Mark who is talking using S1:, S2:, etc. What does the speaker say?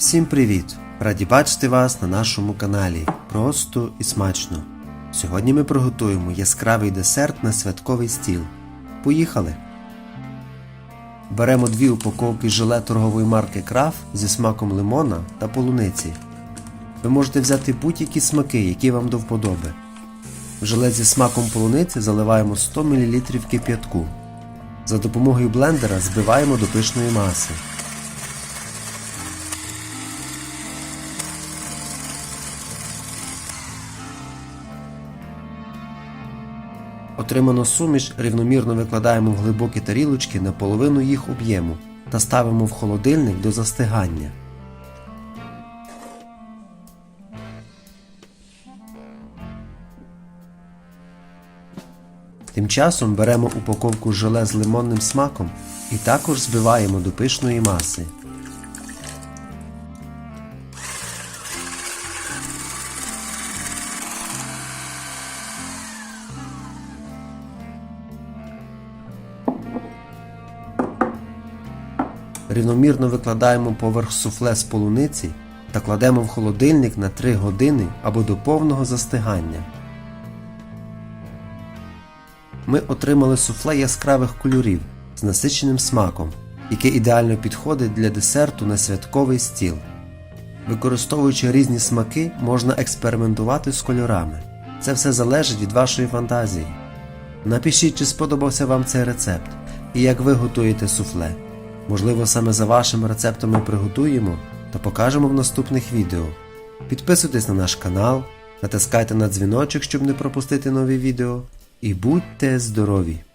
S1: Всім привіт! Раді бачити вас на нашому каналі. Просто і смачно. Сьогодні ми приготуємо яскравий десерт на святковий стіл. Поїхали! Беремо дві упаковки желе торгової марки Краф зі смаком лимона та полуниці. Ви можете взяти будь-які смаки, які вам до вподоби. В желе зі смаком полуниці заливаємо 100 мл кип'ятку. За допомогою блендера збиваємо до пишної маси. Отриману суміш рівномірно викладаємо в глибокі тарілочки на половину їх об'єму та ставимо в холодильник до застигання. Тим часом беремо упаковку желе з лимонним смаком і також збиваємо до пишної маси. Рівномірно викладаємо поверх суфле з полуниці та кладемо в холодильник на 3 години або до повного застигання. Ми отримали суфле яскравих кольорів з насиченим смаком, яке ідеально підходить для десерту на святковий стіл. Використовуючи різні смаки, можна експериментувати з кольорами. Це все залежить від вашої фантазії. Напишіть, чи сподобався вам цей рецепт і як ви готуєте суфле. Можливо, саме за вашими рецептами приготуємо та покажемо в наступних відео. Підписуйтесь на наш канал, натискайте на дзвіночок, щоб не пропустити нові відео. І будьте здорові!